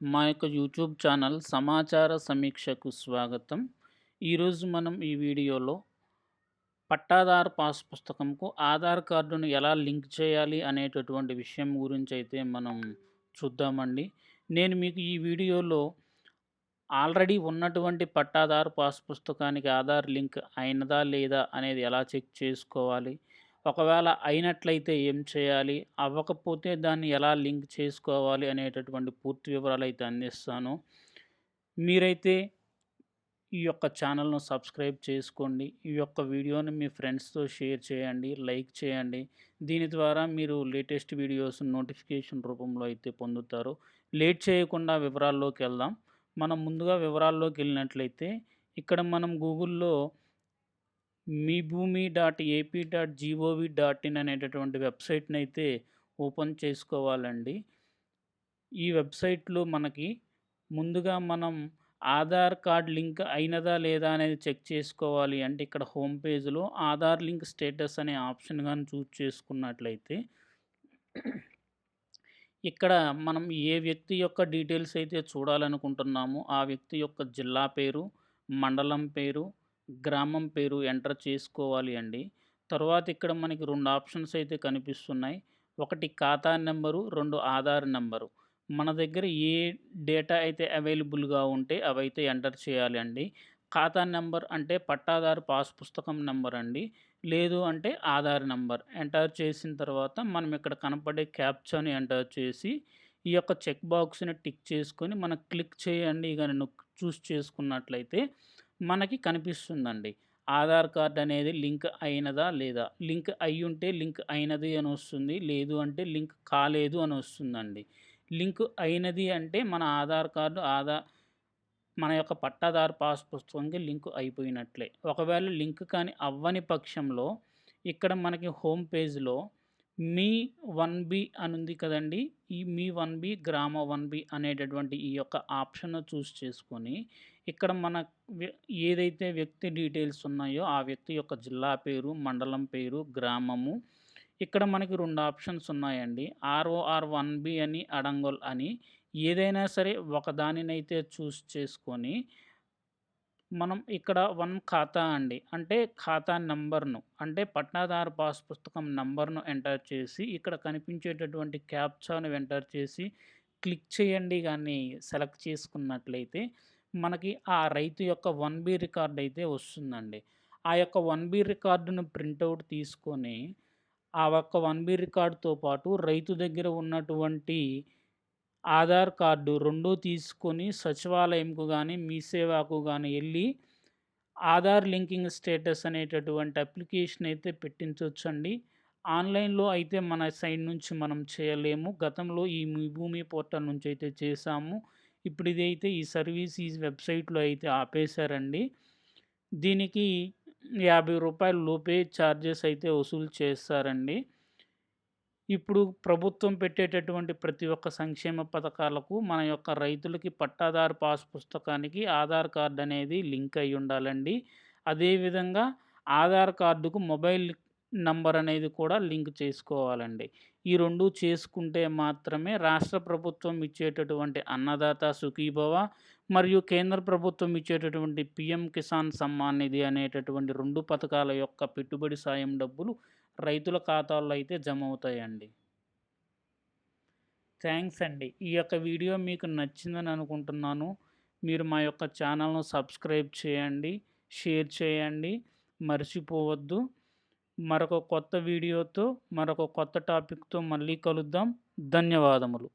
మా యొక్క YouTube channel సమాచార సమీక్షకు స్వాగతం. ఈరోజు మనం ఈ వీడియోలో పట్టాదారు పాస్ పుస్తకంకు ఆధార్ కార్డును ఎలా లింక్ చేయాలి అనేటటువంటి విషయం గురించి అయితే మనం చూద్దామండి. నేను మీకు ఈ వీడియోలో ఆల్రెడీ ఉన్నటువంటి పట్టాదారు పాస్ పుస్తకానికి ఆధార్ లింక్ అయినదా లేదా అనేది ఎలా చెక్ చేసుకోవాలి ఒకవేళ అయినట్లయితే ఏం చేయాలి? అవ్వకపోతే దాన్ని ఎలా లింక్ చేసుకోవాలి? అనేటటువంటి పూర్తి వివరాలు అయితే అందిస్తాను. మీరైతే ఈ యొక్క ఛానల్ను సబ్స్క్రైబ్ చేసుకోండి. ఈ యొక్క వీడియోని మీ ఫ్రెండ్స్తో షేర్ చేయండి. లైక్ చేయండి. దీని ద్వారా మీరు లేటెస్ట్ వీడియోస్ నోటిఫికేషన్ రూపంలో అయితే పొందుతారు. లేట్ చేయకుండా వివరాల్లోకి వెళ్దాం. మనం ముందుగా వివరాల్లోకి వెళ్ళినట్లయితే ఇక్కడ మనం గూగుల్లో Mee Bhoomi dot AP dot GOV dot in అనేటటువంటి వెబ్సైట్ని అయితే ఓపెన్ చేసుకోవాలండి. ఈ వెబ్సైట్లో మనకి ముందుగా మనం ఆధార్ కార్డ్ లింక్ అయినదా లేదా అనేది చెక్ చేసుకోవాలి. అంటే ఇక్కడ హోమ్ పేజ్లో ఆధార్ లింక్ స్టేటస్ అనే ఆప్షన్ కానీ చూస్ చేసుకున్నట్లయితే ఇక్కడ మనం ఏ వ్యక్తి యొక్క డీటెయిల్స్ అయితే చూడాలనుకుంటున్నామో ఆ వ్యక్తి యొక్క జిల్లా పేరు మండలం పేరు గ్రామం పేరు ఎంటర్ చేసుకోవాలి అండి. తర్వాత ఇక్కడ మనకి రెండు ఆప్షన్స్ అయితే కనిపిస్తున్నాయి. ఒకటి ఖాతా నెంబరు రెండు ఆధార్ నెంబరు. మన దగ్గర ఏ డేటా అయితే అవైలబుల్గా ఉంటే అవైతే ఎంటర్ చేయాలి అండి. ఖాతా నెంబర్ అంటే పట్టాదారు పాస్ పుస్తకం నెంబర్ అండి. లేదు అంటే ఆధార్ నెంబర్. ఎంటర్ చేసిన తర్వాత మనం ఇక్కడ కనపడే క్యాప్చాని ఎంటర్ చేసి ఈ యొక్క చెక్ బాక్స్ని టిక్ చేసుకొని మనం క్లిక్ చేయండి. కానీ చూస్ చేసుకున్నట్లయితే మనకి కనిపిస్తుందండి. ఆధార్ కార్డ్ అనేది లింక్ అయినదా లేదా? లింక్ అయి ఉంటే లింక్ అయినది అని వస్తుంది. లేదు అంటే లింక్ కాలేదు అని వస్తుందండి. లింక్ అయినది అంటే మన ఆధార్ కార్డు ఆధార్ మన యొక్క పట్టాదారు పాస్ పుస్తకంకి లింక్ అయిపోయినట్లే. ఒకవేళ లింక్ కానీ అవ్వని పక్షంలో ఇక్కడ మనకి హోమ్ పేజ్లో మీ వన్ బి అని ఉంది కదండి. ఈ మీ వన్ బి గ్రామ వన్ బి అనేటటువంటి ఈ యొక్క ఆప్షన్ చూస్ చేసుకొని ఇక్కడ మన ఏదైతే వ్యక్తి డీటెయిల్స్ ఉన్నాయో ఆ వ్యక్తి యొక్క జిల్లా పేరు మండలం పేరు గ్రామము ఇక్కడ మనకి రెండు ఆప్షన్స్ ఉన్నాయండి. ఆర్ఓఆర్ వన్ బి అని అడంగోల్ అని ఏదైనా సరే ఒక దానినైతే చూస్ చేసుకొని మనం ఇక్కడ వన్ ఖాతా అండి. అంటే ఖాతా నంబర్ను అంటే పట్టాదారు పాస్ పుస్తకం నంబర్ను ఎంటర్ చేసి ఇక్కడ కనిపించేటటువంటి క్యాప్చాను ఎంటర్ చేసి క్లిక్ చేయండి కానీ సెలెక్ట్ చేసుకున్నట్లయితే మనకి ఆ రైతు యొక్క వన్ బి రికార్డ్ అయితే వస్తుందండి. ఆ యొక్క వన్ బి రికార్డును ప్రింటౌట్ తీసుకొని ఆ యొక్క వన్ బి రికార్డుతో పాటు రైతు దగ్గర ఉన్నటువంటి ఆధార్ కార్డు రెండూ తీసుకొని సచివాలయంకు కానీ మీ సేవకు కానీ వెళ్ళి ఆధార్ లింకింగ్ స్టేటస్ అనేటటువంటి అప్లికేషన్ అయితే పెట్టించవచ్చండి ఆన్లైన్లో అయితే మన సైడ్ నుంచి మనం చేయలేము. గతంలో ఈ భూమి పోర్టల్ నుంచి అయితే చేసాము ఇప్పుడు ఇదైతే ఈ సర్వీస్ ఈ వెబ్సైట్లో అయితే ఆపేశారండి. దీనికి యాభై రూపాయల లోపే ఛార్జెస్ అయితే వసూలు చేస్తారండి. ఇప్పుడు ప్రభుత్వం పెట్టేటటువంటి ప్రతి ఒక్క సంక్షేమ పథకాలకు మన యొక్క రైతులకి పట్టాదారు పాస్ పుస్తకానికి ఆధార్ కార్డు అనేది లింక్ అయి ఉండాలండి. అదేవిధంగా ఆధార్ కార్డుకు మొబైల్ నంబర్ అనేది కూడా లింక్ చేసుకోవాలండి. ఈ రెండు చేసుకుంటే మాత్రమే రాష్ట్ర ప్రభుత్వం ఇచ్చేటటువంటి అన్నదాత సుఖీభవ మరియు కేంద్ర ప్రభుత్వం ఇచ్చేటటువంటి పిఎం కిసాన్ సమ్మాన్ నిధి అనేటటువంటి రెండు పథకాల యొక్క పెట్టుబడి సాయం డబ్బులు రైతుల ఖాతాల్లో అయితే జమ అవుతాయండి థ్యాంక్స్ అండి. ఈ యొక్క వీడియో మీకు నచ్చిందని అనుకుంటున్నాను. మీరు మా యొక్క ఛానల్ను సబ్స్క్రైబ్ చేయండి షేర్ చేయండి. మర్చిపోవద్దు. మరొక కొత్త వీడియోతో మరొక కొత్త టాపిక్తో మళ్ళీ కలుద్దాం. ధన్యవాదములు.